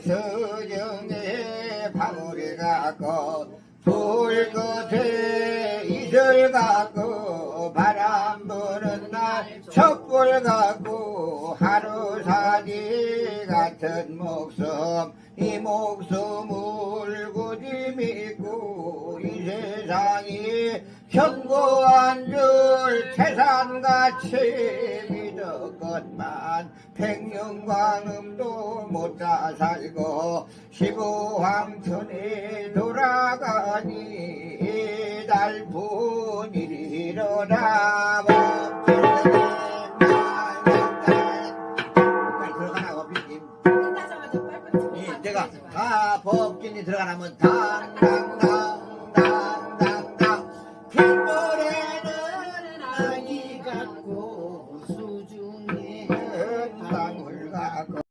서정에 방울이 같고 불꽃에 이슬 같고 바람 부는 날 촛불 같고 하루살이 같은 목숨 이 목숨을 굳이 믿고 이 세상이 견고한 줄 태산같이 믿었건만 백년광음도 못다 살고 시부황천에 돌아가니 들어가라고 빌림 예, 내가 다 법진이 들어가라면 당당당